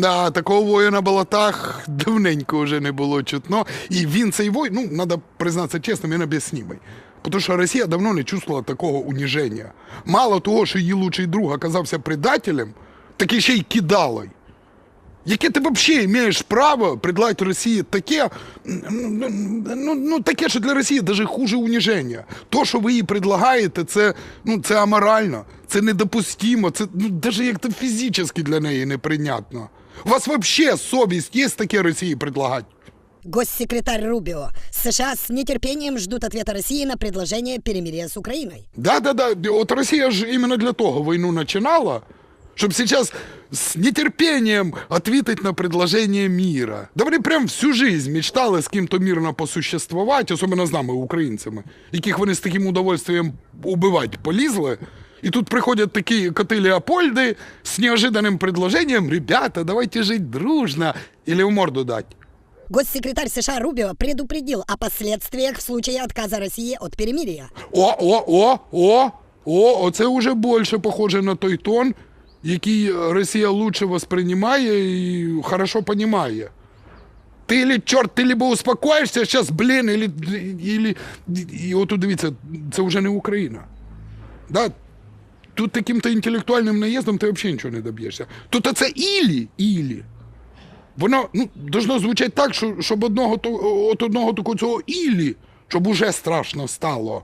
Да, такого воїна на болотах давненько вже не було чутно. І він цей воїн, ну, треба признатися чесно, він об'яснимий. Тому що Росія давно не чувствувала такого уніження. Мало того, що її лучший друг оказався предателем, так і ще й кидалой. Яке ти взагалі маєш право предлагати Росії таке, ну, ну, таке, що для Росії навіть хуже уніження. То, що ви їй предлагаєте, це, ну, це аморально, це недопустимо, це ну, навіть як-то фізично для неї неприйнятно. У вас взагалі совість є таке Росії предлагати? Госсекретарь Рубио. США с нетерпением ждут ответа России на предложение перемирия с Украиной. Да-да-да, от Росія ж іменно для того війну починала, щоб зараз з нетерпением ответить на предложение мира. Да вони прям всю жизнь мечтали з ким-то мирно посуществувати, особливо з нами, українцями, яких вони з таким удовольствием убивати полізли. І тут приходять такі коти Леопольди з неожиданним предложением, ребята, давайте жить дружно, или в морду дать. Госсекретарь США Рубио предупредил о последствиях в случае отказа России от перемирия. О, о, о, о, о, оце вже більше похоже на той тон, який Росія лучше воспринимає і хорошо понимає. Ти или, чорт, ти либо успокоїшся зараз, блін, или, или, і от дивіться, це вже не Україна. Да? Тут таким-то інтелектуальним наїздом ти взагалі нічого не доб'єшся. Тут оце ілі, ілі. Воно ну, должно звучати так, що, щоб одного, от одного такого цього ілі, щоб уже страшно стало.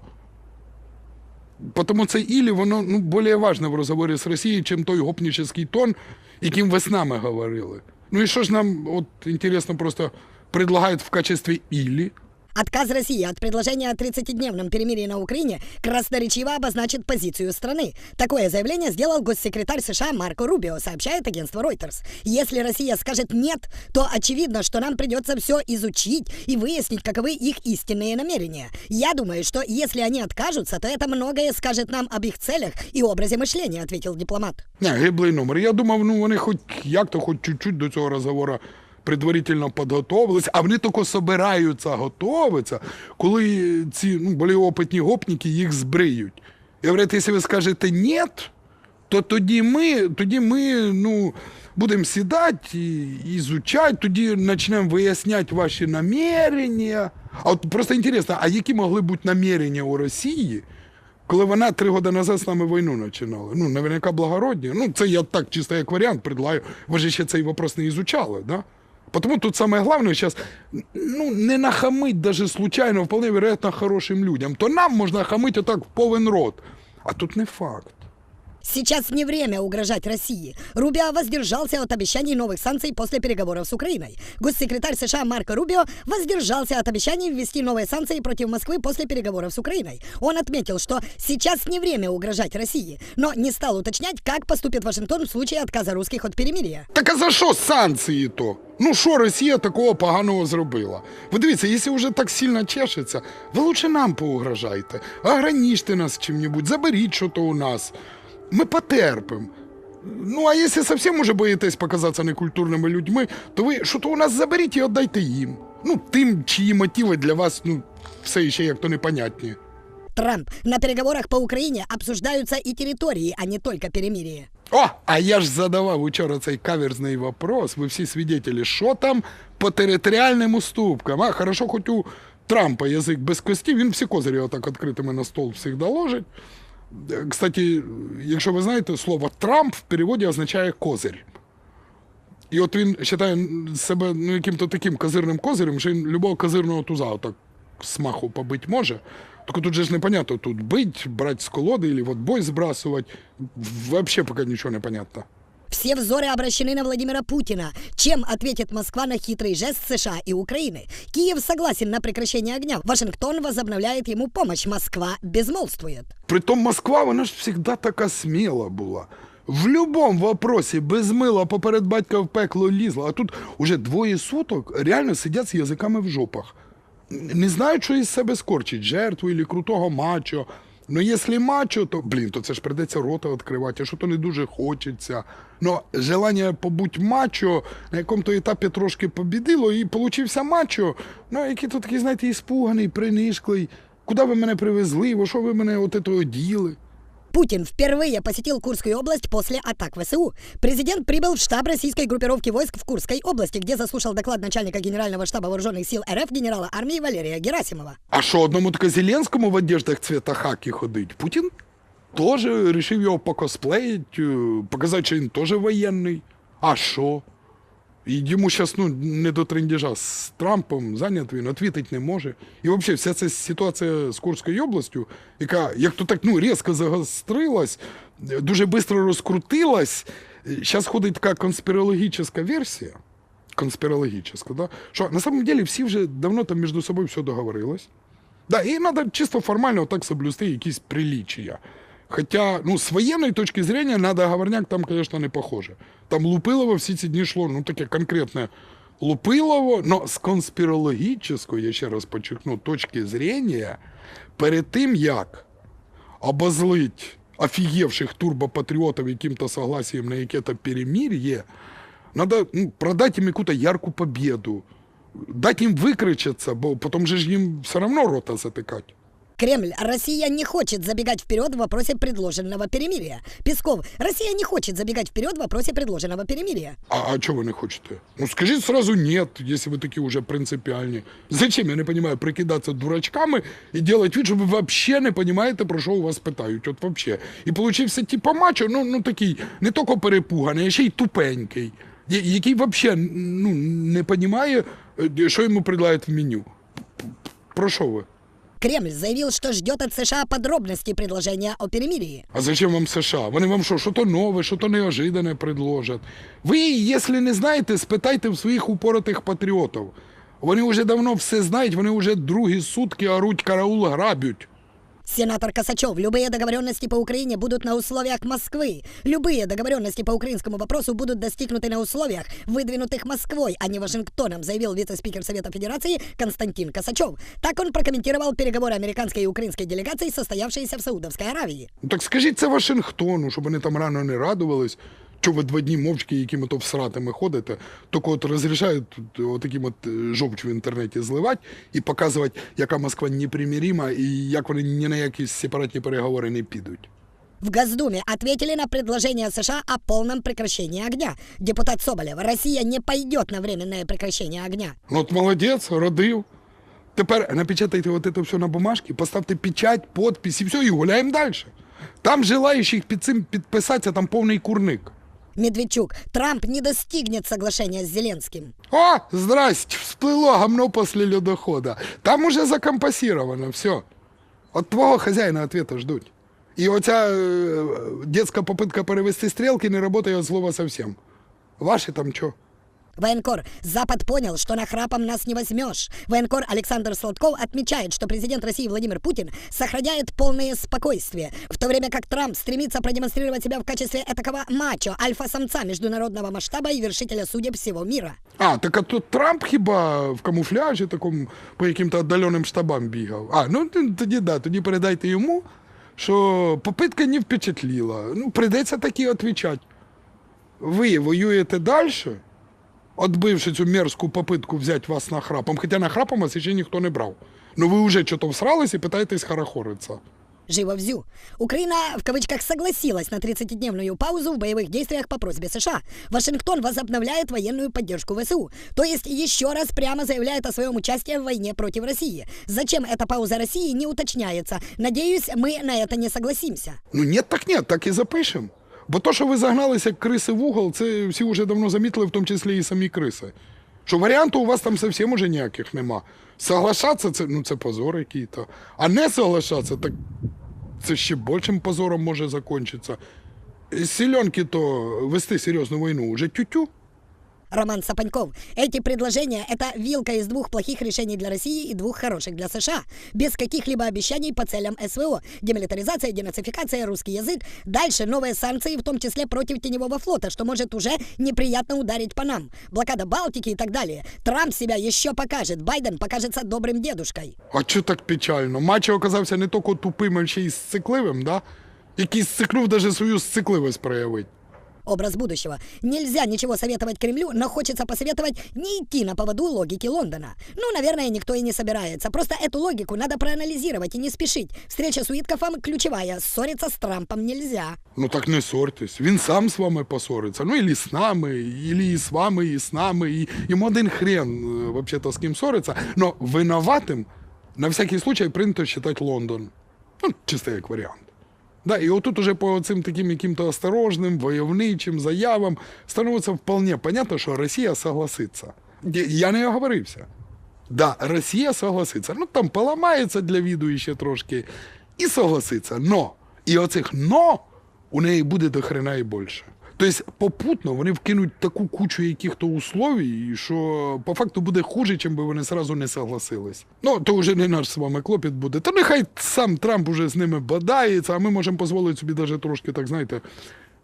Потому це ілі, воно ну, більш важне в розговорі з Росією, чим той гопнічний тон, яким ви з нами говорили. Ну і що ж нам, от інтересно, просто предлагають в качестві ілі? Отказ России от предложения о 30-дневном перемирии на Украине красноречиво обозначит позицию страны. Такое заявление сделал госсекретарь США Марко Рубио, сообщает агентство Reuters. Если Россия скажет «нет», то очевидно, что нам придется все изучить и выяснить, каковы их истинные намерения. Я думаю, что если они откажутся, то это многое скажет нам об их целях и образе мышления, ответил дипломат. Не, гиблий номер. Я думав, ну вони хоч як-то хоч чуть-чуть до цього розговору предварительно підготовились, а вони тільки собираються готуватися, коли ці ну, опитні гопніки їх збриють. І говорять, якщо ви скажете ні, то тоді ми, тоді ми ну, будемо сідати і ізучати, тоді почнемо виясняти ваші намірення. А от просто інтересно, а які могли бути намірення у Росії, коли вона три роки назад з нами війну починала? Ну, наверняка благородні. Ну, це я так чисто як варіант предлагаю. Ви ж ще цей вопрос не ізучали, да? Потому тут самое главное сейчас, ну, не нахамить даже случайно, вполне вероятно, хорошим людям. То нам можно хамить отак в повен рот. А тут не факт. Сейчас не время угрожать России. Рубио воздержался от обещаний новых санкций после переговоров с Украиной. Госсекретарь США Марко Рубио воздержался от обещаний ввести новые санкции против Москвы после переговоров с Украиной. Он отметил, что сейчас не время угрожать России, но не стал уточнять, как поступит Вашингтон в случае отказа русских от перемирия. Так а за що санкції то? Ну що Росія такого поганого зробила? Ви дивіться, якщо вже так сильно чешеться, ви лучше нам поугрожайте. Ограничте нас чим-небудь, заберіть що то у нас. Ми потерпимо. Ну, а якщо зовсім уже боїтесь показатися некультурними людьми, то ви що то у нас заберіть і віддайте їм. Ну, тим, чиї мотиви для вас, ну, все ще як то непонятні. Трамп. На переговорах по Украине обсуждаются и территории, а не только перемирие. О, а я ж задавав учора цей каверзний вопрос. Ви всі свідетелі, що там по територіальним уступкам? А хорошо, хоч у Трампа язик без кості, він всі козирі отак відкритими на стол всіх доложить. Е, Кстати, якщо ви знаєте, слово Трамп в переводі означає козир. І от він вважає себе ну, яким-то таким козирним козирем, що він любого козирного туза отак смаху побить може. Тільки тут же ж непонятно, тут бить, брати з колоди, або бой збрасувати. Взагалі поки нічого не понятно. Все взоры обращены на Владимира Путина. Чем ответит Москва на хитрый жест США и Украины? Киев согласен на прекращение огня. Вашингтон возобновляет ему помощь. Москва безмолвствует. Притом Москва, вона ж завжди така сміла була. В будь-якому вопросі без мила поперед батька в пекло лізла, а тут уже двоє суток реально сидять з язиками в жопах. Не знають, що із себе скорчить, жертву або крутого мачо. Ну, якщо мачо, то, блін, то це ж придеться рота відкривати, а що то не дуже хочеться. Ну, желання побути мачо на якому-то етапі трошки побідило, і получився мачо, ну, який тут такий, знаєте, іспуганий, принишклий. Куди ви мене привезли? Во що ви мене от оділи? Путин впервые посетил Курскую область после атак ВСУ. Президент прибыл в штаб российской группировки войск в Курской области, где заслушал доклад начальника Генерального штаба вооруженных сил РФ генерала армии Валерия Герасимова. А що одному таке Зеленському в одеждах цвета хаки ходить? Путін теж вирішив його покосплеїть, е, показати, що він теж воєнний. А що? Йому зараз ну, не до трендіжа з Трампом зайнят він, відповідати не може. І взагалі вся ця ситуація з Курською областю, яка як то так ну, різко загострилась, дуже швидко розкрутилась. Зараз ходить така конспірологічна версія. Конспірологічна, да? що на самом деле всі вже давно там між собою все договорилось. Да, і треба чисто формально так соблюсти якісь прилічия. Хоча, ну, з воєнної точки зрення на договорняк там, звісно, не похоже. Там Лупилово всі ці дні йшло, ну, таке конкретне Лупилово, но з конспірологічної, я ще раз подчеркну, точки зрення, перед тим, як обозлить офігевших турбопатріотів яким-то согласием на яке-то перемир'я, надо ну, продать им какую-то яркую победу, дать им выкричаться, бо потом же ж им все равно рота затыкать. Кремль. Россия не хочет забегать вперед в вопросе предложенного перемирия. Песков. Россия не хочет забегать вперед в вопросе предложенного перемирия. А, а что вы не хотите? Ну скажите сразу нет, если вы такие уже принципиальные. Зачем, я не понимаю, прикидаться дурачками и делать вид, что вы вообще не понимаете, про що у вас питають. От вообще. І получився типа мачо, ну, ну такий, не тільки перепуганий, а ще й тупенький, я- який вообще ну, не розуміє, що йому предлагають в меню. Про що ви? Кремль заявил, что ждет от США подробности предложения о перемирии. А зачем вам США? Вони вам що, що-то нове, що-то неожиданне предложать. Ви, якщо не знаєте, спитайте в своїх упоротих патріотів. Вони вже давно все знають, вони вже другі сутки оруть караул грабють. Сенатор Косачев, любые договоренности по Украине будут на условиях Москвы. Любые договоренности по украинскому вопросу будут достигнуты на условиях, выдвинутых Москвой, а не Вашингтоном, заявил вице-спикер Совета Федерации Константин Косачев. Так он прокомментировал переговоры американской и украинской делегаций, состоявшиеся в Саудовской Аравии. Ну так скажіть це Вашингтону, щоб вони там рано не радувались. Що ви два дні мовчки якими то всратими ходите, тільки от розрішають отаким от е, жовч в інтернеті зливати і показувати, яка Москва непримирима і як вони ні на які сепаратні переговори не підуть. В Госдуме ответили на предложение США о полном прекращении огня. Депутат Соболев, Россия не пойдет на временное прекращение огня. Ну от молодець, родив. Тепер напечатайте от це все на бумажці, поставте печать, подпись і все, і гуляємо далі. Там желаючих під цим підписатися, там повний курник. Медведчук, Трамп не достигнет соглашения с Зеленским. О, здрасте, всплыло гомно после ледохода. Там уже закомпасировано, все. От твого хозяина ответа ждуть. І оця э, детська попытка перевести стрілки не работает от слова совсем. Ваши там що? Военкор, Запад понял, что нахрапом нас не возьмешь. Военкор Александр Сладков отмечает, что президент России Владимир Путин сохраняет полное спокойствие, в то время как Трамп стремится продемонстрировать себя в качестве этакого мачо, альфа-самца международного масштаба и вершителя судеб всего мира. А, так а то Трамп хіба в камуфляжі такому по яким-то віддаленим штабам бігав. А, ну т- тоді да, тоді передайте йому, що попитка не впечатліла. Ну, прийдеться таки відповідати. Ви воюєте далі, отбивши цю мерзку попитку взяти вас нахрапом, хоча нахрапом вас ще ніхто не брав. Ну ви вже що-то всрались і питаєтесь хорохориться. Живо взю. Украина, в кавычках, согласилась на 30-дневную паузу в боевых действиях по просьбе США. Вашингтон возобновляет военную поддержку ВСУ. То есть еще раз прямо заявляет о своем участии в войне против России. Зачем эта пауза России, не уточняется. Надеюсь, мы на это не согласимся. Ну ні, так ні, так і запишемо. Бо то, що ви загналися як криси в угол, це всі вже давно замітили, в тому числі і самі криси. Що варіанту у вас там зовсім уже ніяких нема. Соглашатися це, ну, це позор який-то. А не соглашатися, так це ще більшим позором може закінчитися. З Сільонки то вести серйозну війну вже тю-тю. Роман Сапаньков. Эти предложения – это вилка из двух плохих решений для России и двух хороших для США. Без каких-либо обещаний по целям СВО. Демилитаризация, денацификация, русский язык. Дальше новые санкции, в том числе против теневого флота, что может уже неприятно ударить по нам. Блокада Балтики и так далее. Трамп себя еще покажет. Байден покажется добрым дедушкой. А чого так печально? Мачо оказався не тільки тупим, а ще й сцикливим, да? який сцикнув навіть свою сцикливість проявити. Образ будущего. Нельзя ничего советовать Кремлю, но хочется посоветовать не идти на поводу логики Лондона. Ну, наверное, никто и не собирается. Просто эту логику надо проанализировать и не спешить. Встреча с Уиткофом ключевая. Ссориться с Трампом нельзя. Ну так не ссорьтесь. Він сам з вами посориться. Ну, і з нами, і і з вами, і з нами. І, йому один хрен, е, вообще-то, з ким ссориться. Но винуватим на всякий случай прийнято вважати Лондон. Ну, чисто як варіант. Да, і отут уже по цим таким каким-то осторожним, войовничим заявам становиться вполне понятно, що Росія согласиться. Я- не оговорився. Да, Росія согласится. Ну там поламається для віду ще трошки і согласиться. Но. І оцих но у неї буде до хрена і більше. Тобто попутно вони вкинуть таку кучу яких-то условій, що по факту буде хуже, чим би вони сразу не согласились. Ну, то вже не наш з вами клопіт буде. Та нехай сам Трамп уже з ними бодається, а ми можемо дозволити собі даже трошки, так знаєте,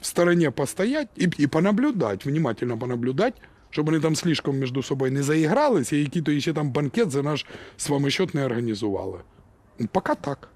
в стороне постоять і, і понаблюдать, внимательно понаблюдать, щоб вони там слишком між собою не заігралися, і які-то ще там банкет за наш з вами счет не організували. Пока так.